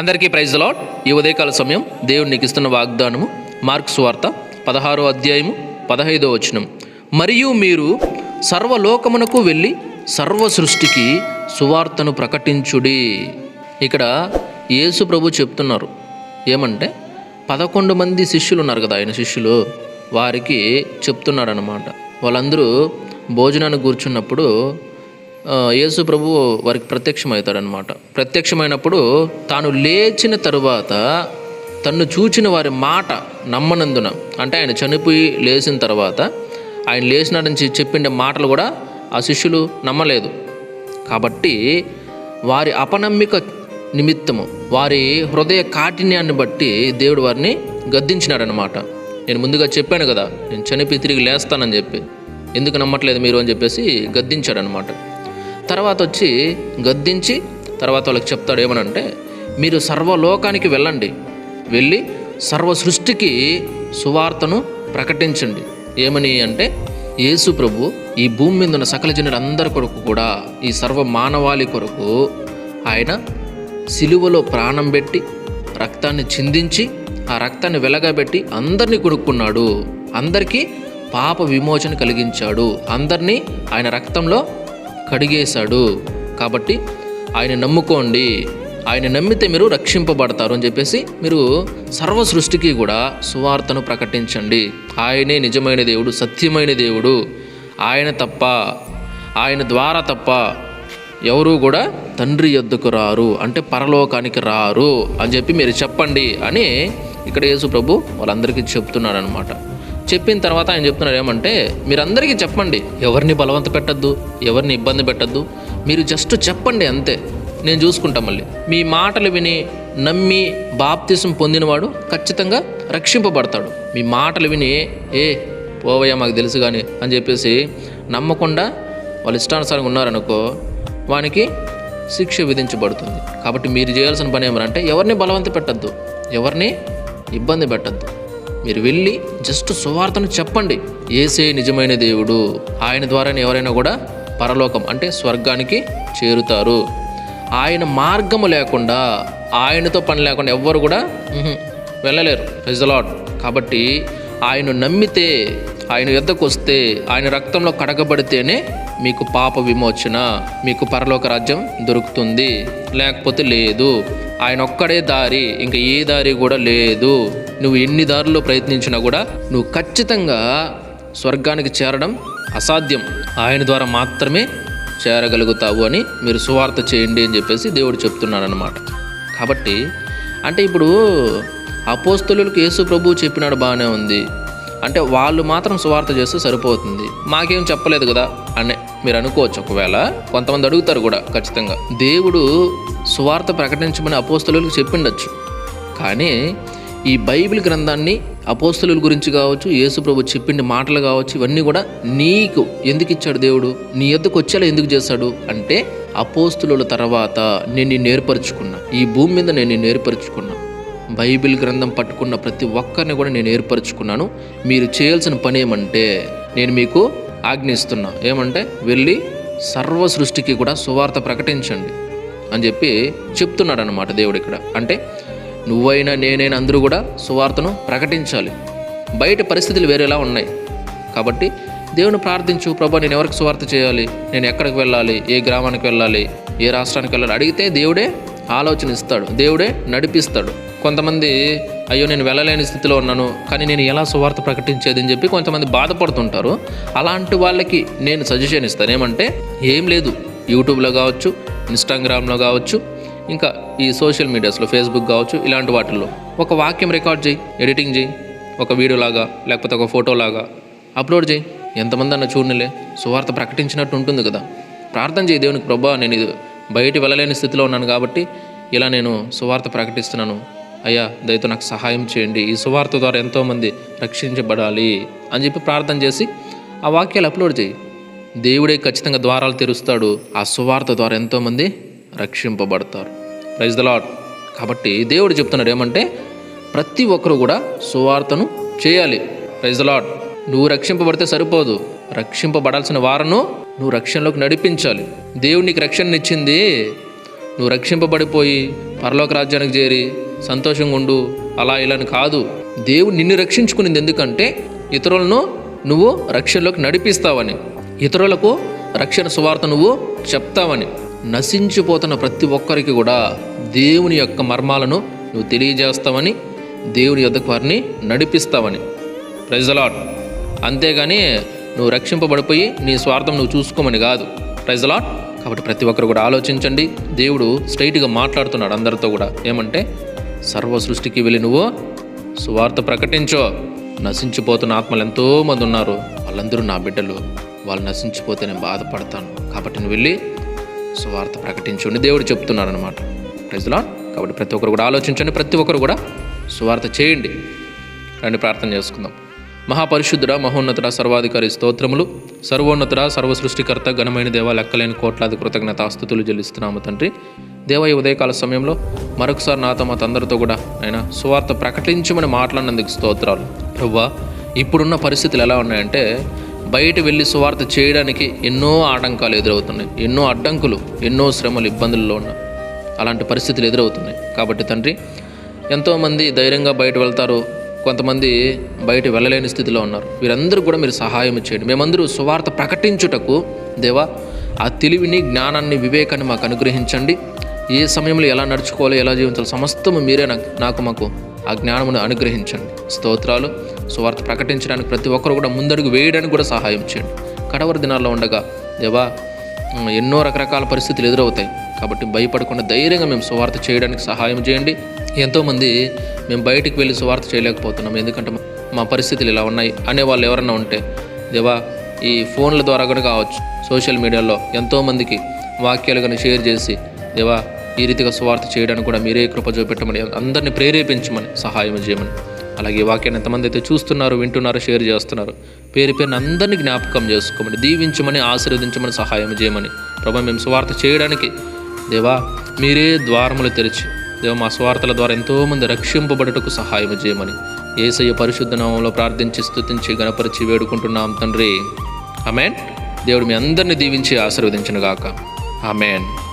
అందరికీ praise lord. ఈ ఉదయకాల సమయం దేవుడు నీకు ఇస్తున్న వాగ్దానము మార్క్స్ వార్త పదహారో అధ్యాయము పదహైదో వచనం. మరియు మీరు సర్వలోకమునకు వెళ్ళి సర్వ సృష్టికి సువార్తను ప్రకటించుడి. ఇక్కడ యేసు ప్రభు చెప్తున్నారు. ఏమంటే పదకొండు మంది శిష్యులు ఉన్నారు కదా ఆయన శిష్యులు. వారికి చెప్తున్నాడు అనమాట వాళ్ళందరూ భోజనాన్ని కూర్చున్నప్పుడు యేసు ప్రభు వారికి ప్రత్యక్షమవుతాడనమాట ప్రత్యక్షమైనప్పుడు తాను లేచిన తరువాత తన్ను చూచిన వారి మాట నమ్మనందున అంటే ఆయన చనిపోయి లేచిన తర్వాత ఆయన లేచినాడని చెప్పిండే చెప్పిన మాటలు కూడా ఆ శిష్యులు నమ్మలేదు. కాబట్టి వారి అపనమ్మిక నిమిత్తము వారి హృదయ కాఠిన్యాన్ని బట్టి దేవుడు వారిని గద్దించినాడనమాట నేను ముందుగా చెప్పాను కదా నేను చనిపోయి తిరిగి లేస్తానని చెప్పి. ఎందుకు నమ్మట్లేదు మీరు అని చెప్పేసి గద్దించాడనమాట తర్వాత వచ్చి గద్దించి తర్వాత వాళ్ళకి చెప్తాడు ఏమనంటే మీరు సర్వలోకానికి వెళ్ళండి. వెళ్ళి సర్వ సృష్టికి సువార్తను ప్రకటించండి. ఏమని అంటే యేసు ప్రభు ఈ భూమి మీద ఉన్న సకల జనులందరి కొరకు కూడా ఈ సర్వ మానవాళి కొరకు ఆయన సిలువలో ప్రాణం పెట్టి రక్తాన్ని చిందించి ఆ రక్తాన్ని వెలగబెట్టి అందరినీ కొనుక్కున్నాడు. అందరికీ పాప విమోచన కలిగించాడు. అందరినీ ఆయన రక్తంలో కడిగేశాడు. కాబట్టి ఆయన నమ్ముకోండి. ఆయన నమ్మితే మీరు రక్షింపబడతారు అని చెప్పేసి మీరు సర్వ సృష్టికి కూడా సువార్తను ప్రకటించండి. ఆయనే నిజమైన దేవుడు సత్యమైన దేవుడు. ఆయన తప్ప ఆయన ద్వారా తప్ప ఎవరు కూడా తండ్రి యొద్దకు రారు. అంటే పరలోకానికి రారు అని చెప్పి మీరు చెప్పండి అని ఇక్కడ యేసు ప్రభు వాళ్ళందరికీ చెప్తున్నాడు అనమాట చెప్పిన తర్వాత ఆయన చెప్తున్నారు ఏమంటే మీరందరికీ చెప్పండి ఎవరిని బలవంత పెట్టద్దు ఎవరిని ఇబ్బంది పెట్టద్దు మీరు జస్ట్ చెప్పండి అంతే. నేను చూసుకుంటా మళ్ళీ. మీ మాటలు విని నమ్మి బాప్తిసం పొందినవాడు ఖచ్చితంగా రక్షింపబడతాడు. మీ మాటలు విని ఏ పోవయ్యా మాకు తెలుసు కానీ అని చెప్పేసి నమ్మకుండా వాళ్ళు ఇష్టానుసారంగా ఉన్నారనుకో వానికి శిక్ష విధించబడుతుంది. కాబట్టి మీరు చేయాల్సిన పని ఏమంటే ఎవరిని బలవంత పెట్టద్దు ఎవరిని ఇబ్బంది పెట్టద్దు. మీరు వెళ్ళి జస్ట్ సువార్తను చెప్పండి. ఏసే నిజమైన దేవుడు. ఆయన ద్వారానే ఎవరైనా కూడా పరలోకం అంటే స్వర్గానికి చేరుతారు. ఆయన మార్గము లేకుండా ఆయనతో పని లేకుండా ఎవ్వరు కూడా వెళ్ళలేరు. రిజలాట్ కాబట్టి ఆయన నమ్మితే ఆయన యుద్ధకు వస్తే ఆయన రక్తంలో కడగబడితేనే మీకు పాప విమోచన మీకు పరలోక రాజ్యం దొరుకుతుంది. లేకపోతే లేదు. ఆయన ఒక్కడే దారి ఇంకా ఏ దారి కూడా లేదు. నువ్వు ఎన్ని దారుల్లో ప్రయత్నించినా కూడా నువ్వు ఖచ్చితంగా స్వర్గానికి చేరడం అసాధ్యం. ఆయన ద్వారా మాత్రమే చేరగలుగుతావు అని మీరు సువార్త చేయండి అని చెప్పేసి దేవుడు చెప్తున్నాడు అనమాట కాబట్టి అంటే ఇప్పుడు అపోస్తులకు యేసు ప్రభువు చెప్పినాడు బాగానే ఉంది. అంటే వాళ్ళు మాత్రం సువార్త చేస్తే సరిపోతుంది. మాకేం చెప్పలేదు కదా అనే మీరు అనుకోవచ్చు ఒకవేళ. కొంతమంది అడుగుతారు కూడా ఖచ్చితంగా. దేవుడు సువార్త ప్రకటించమని అపోస్తులకు చెప్పిండొచ్చు. కానీ ఈ బైబిల్ గ్రంథాన్ని అపోస్తుల గురించి కావచ్చు యేసుప్రభు చెప్పిండి మాటలు కావచ్చు ఇవన్నీ కూడా నీకు ఎందుకు ఇచ్చాడు దేవుడు? నీ ఎద్దుకు వచ్చేలా ఎందుకు చేశాడు? అంటే అపోస్తుల తర్వాత నేను నిన్ను ఈ భూమి మీద నేను నిన్ను బైబిల్ గ్రంథం పట్టుకున్న ప్రతి ఒక్కరిని కూడా నేను ఏర్పరచుకున్నాను మీరు చేయాల్సిన పని ఏమంటే నేను మీకు ఆజ్ఞిస్తున్నా. ఏమంటే వెళ్ళి సర్వ సృష్టికి కూడా సువార్త ప్రకటించండి అని చెప్పి చెప్తున్నాడు అనమాట దేవుడు ఇక్కడ. అంటే నువ్వైనా నేనైనా అందరూ కూడా సువార్తను ప్రకటించాలి. బయట పరిస్థితులు వేరేలా ఉన్నాయి. కాబట్టి దేవుని ప్రార్థించు ప్రభా నేను ఎవరికి సువార్త చేయాలి? నేను ఎక్కడికి వెళ్ళాలి? ఏ గ్రామానికి వెళ్ళాలి? ఏ రాష్ట్రానికి వెళ్ళాలి? అడిగితే దేవుడే ఆలోచన ఇస్తాడు. దేవుడే నడిపిస్తాడు. కొంతమంది అయ్యో నేను వెళ్ళలేని స్థితిలో ఉన్నాను కానీ నేను ఎలా సువార్త ప్రకటించేది? అని చెప్పి కొంతమంది బాధపడుతుంటారు. అలాంటి వాళ్ళకి నేను సజెషన్ ఇస్తాను. ఏమంటే ఏం లేదు. యూట్యూబ్లో కావచ్చు ఇన్స్టాగ్రామ్లో కావచ్చు ఇంకా ఈ సోషల్ మీడియాస్లో ఫేస్బుక్ కావచ్చు ఇలాంటి వాటిల్లో. ఒక వాక్యం రికార్డ్ చేయి ఎడిటింగ్ చేయి. ఒక వీడియోలాగా లేకపోతే ఒక ఫోటో లాగా. అప్లోడ్ చేయి. ఎంతమంది అన్న చూడనిలే. సువార్త ప్రకటించినట్టు ఉంటుంది కదా. ప్రార్థన చేయి దేవునికి ప్రభా నేను ఇది బయట వెళ్ళలేని స్థితిలో ఉన్నాను కాబట్టి ఇలా నేను సువార్త ప్రకటిస్తున్నాను. అయ్యా దయతో నాకు సహాయం చేయండి. ఈ సువార్త ద్వారా ఎంతోమంది రక్షించబడాలి అని చెప్పి ప్రార్థన చేసి ఆ వాక్యాలు అప్లోడ్ చేయి. దేవుడే ఖచ్చితంగా ద్వారాలు తెరుస్తాడు. ఆ సువార్త ద్వారా ఎంతోమంది రక్షింపబడతారు. ప్రైజ్ ద లాడ్ కాబట్టి దేవుడు చెప్తున్నాడు ఏమంటే ప్రతి ఒక్కరు కూడా సువార్తను చేయాలి. ప్రైజ్ ద లాడ్ నువ్వు రక్షింపబడితే సరిపోదు. రక్షింపబడాల్సిన వారను నువ్వు రక్షణలోకి నడిపించాలి. దేవుడు నీకు రక్షణ ఇచ్చింది. నువ్వు రక్షింపబడిపోయి పరలోక రాజ్యానికి చేరి సంతోషంగా ఉండు. అలా ఇలా అని కాదు. దేవుడు నిన్ను రక్షించుకునింది ఎందుకంటే ఇతరులను నువ్వు రక్షణలోకి నడిపిస్తావని. ఇతరులకు రక్షణ సువార్త నువ్వు చెప్తావని. నశించిపోతున్న ప్రతి ఒక్కరికి కూడా దేవుని యొక్క మర్మాలను నువ్వు తెలియజేస్తావని దేవుని యొద్దకు వారిని నడిపిస్తావని. ప్రైజలాడ్ అంతేగాని నువ్వు రక్షింపబడిపోయి నీ స్వార్థం నువ్వు చూసుకోమని కాదు. ప్రైజలాడ్ కాబట్టి ప్రతి ఒక్కరు కూడా ఆలోచించండి. దేవుడు స్ట్రైట్గా మాట్లాడుతున్నాడు అందరితో కూడా. ఏమంటే సర్వ సృష్టికి వెళ్ళి నువ్వు సువార్త ప్రకటించో. నశించిపోతున్న ఆత్మలు ఎంతోమంది ఉన్నారు. వాళ్ళందరూ నా బిడ్డలు. వాళ్ళు నశించిపోతే నేను బాధపడతాను. కాబట్టి నువ్వు వెళ్ళి సువార్త ప్రకటించండి దేవుడు చెప్తున్నాడు అనమాట ప్రజలా కాబట్టి ప్రతి ఒక్కరు కూడా ఆలోచించండి. ప్రతి ఒక్కరు కూడా సువార్త చేయండి. రండి ప్రార్థన చేసుకుందాం. మహాపరిశుద్ధుడ మహోన్నతుడ సర్వాధికారి స్తోత్రములు. సర్వోన్నతుడ సర్వ సృష్టికర్త ఘనమైన దేవ లెక్కలేని కోట్లాది కృతజ్ఞత ఆస్తుతులు చెల్లిస్తున్నాము తండ్రి. దేవ ఈ ఉదయకాల సమయంలో మరొకసారి నాతో మా తందరితో కూడా ఆయన సువార్త ప్రకటించమని మాట్లాడినందుకు స్తోత్రాలు. ప్రవ్వా ఇప్పుడున్న పరిస్థితులు ఎలా ఉన్నాయంటే బయట వెళ్ళి సువార్త చేయడానికి ఎన్నో ఆటంకాలు ఎదురవుతున్నాయి. ఎన్నో అడ్డంకులు ఎన్నో శ్రమలు ఇబ్బందుల్లో ఉన్నాయి అలాంటి పరిస్థితులు ఎదురవుతున్నాయి. కాబట్టి తండ్రి ఎంతోమంది ధైర్యంగా బయట వెళ్తారు కొంతమంది బయట వెళ్ళలేని స్థితిలో ఉన్నారు. వీరందరూ కూడా మీరు సహాయం చేయండి. మేమందరూ సువార్త ప్రకటించుటకు దేవా ఆ తెలివిని జ్ఞానాన్ని వివేకాన్ని మాకు అనుగ్రహించండి. ఏ సమయంలో ఎలా నడుచుకోవాలో ఎలా జీవించాలో సమస్తము మీరే నాకు నాకు మాకు ఆ జ్ఞానమును అనుగ్రహించండి. స్తోత్రాలు. సువార్త ప్రకటించడానికి ప్రతి ఒక్కరు కూడా ముందడుగు వేయడానికి కూడా సహాయం చేయండి. కడవరి దినాల్లో ఉండగా దేవా ఎన్నో రకరకాల పరిస్థితులు ఎదురవుతాయి. కాబట్టి భయపడకుండా ధైర్యంగా మేము సువార్త చేయడానికి సహాయం చేయండి. ఎంతోమంది మేము బయటికి వెళ్ళి సువార్త చేయలేకపోతున్నాం. ఎందుకంటే మా- మా పరిస్థితులు ఇలా ఉన్నాయి అనే వాళ్ళు ఎవరన్నా ఉంటే దేవా ఈ ఫోన్ల ద్వారా కూడా కావచ్చు. సోషల్ మీడియాలో ఎంతోమందికి వాక్యాలు కానీ షేర్ చేసి దేవా ఈ రీతిగా సువార్త చేయడానికి కూడా మీరే కృప చూపెట్టమని అందరిని ప్రేరేపించమని సహాయం చేయమని. అలాగే వాక్యాన్ని ఎంతమంది అయితే చూస్తున్నారు వింటున్నారు షేర్ చేస్తున్నారు పేరు పేరుని అందరినీ జ్ఞాపకం చేసుకోమని దీవించమని ఆశీర్వదించమని సహాయం చేయమని. ప్రభా మేము స్వార్థ చేయడానికి దేవా మీరే ద్వారములు తెరిచి దేవ మా స్వార్థల ద్వారా ఎంతోమంది రక్షింపబడుటకు సహాయం చేయమని. ఏసయ్య పరిశుద్ధ నామంలో ప్రార్థించి స్థుతించి గణపరిచి వేడుకుంటున్నాం తండ్రి. ఆమెన్. దేవుడు మీ అందరిని దీవించి ఆశీర్వదించను గాక ఆమెన్.